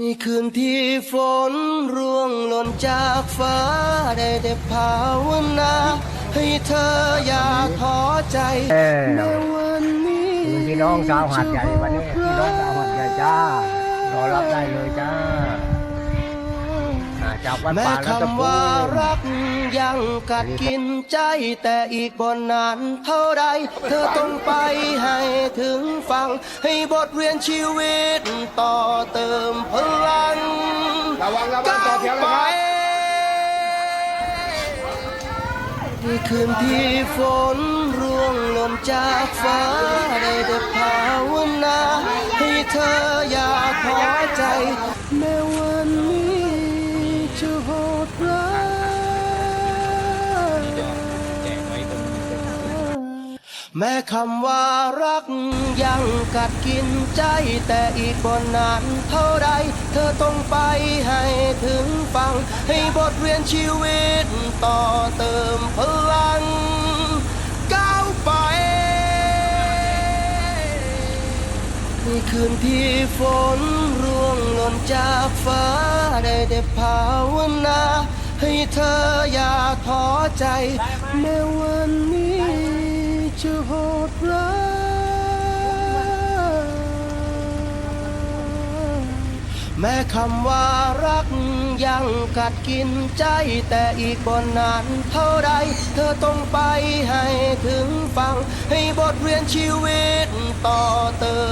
นี่คืนที่ฝนร่วงหล่นจากฟ้า ได้แต่ภาวนา ให้เธออย่าท้อใจเออแม้วันนี้คุณพี่น้องชาวหาดใหญ่วันนี้พี่น้องชาวหาดใหญ่จ้ารอรับได้เลยจ้าอ่าจากวัดแม้ป่ารัตภูคำว่ามิรัก ยังกัดกินใจแต่อีกบนนานเท่าไร เธอต้องไปให้ถึงฟัง ให้บทเรียนชีวิตต่อเติมพลังระวังระวังต่อแถวเลยครับนี่คืนที่ฝนร่วงหล่นจากฟ้าได้แต่ภาวนาให้เธออย่าท้อใจ แม้คำว่ารักยังกัดกินใจแต่อีกบนนานเท่าไร เธอต้องไปให้ถึงฟัง ให้บทเรียนชีวิตต่อเติมพลังก้าวไปนี่คืนที่ฝนร่วงหล่นจากฟ้าได้แต่ภาวนา ให้เธออย่าท้อใจแม้วันนี้ โหดร้ายแม้คำว่ารักยังกัดกินใจแต่อีกบนนานเท่าใด เธอต้องไปให้ถึงฟัง ให้บทเรียนชีวิตต่อเติม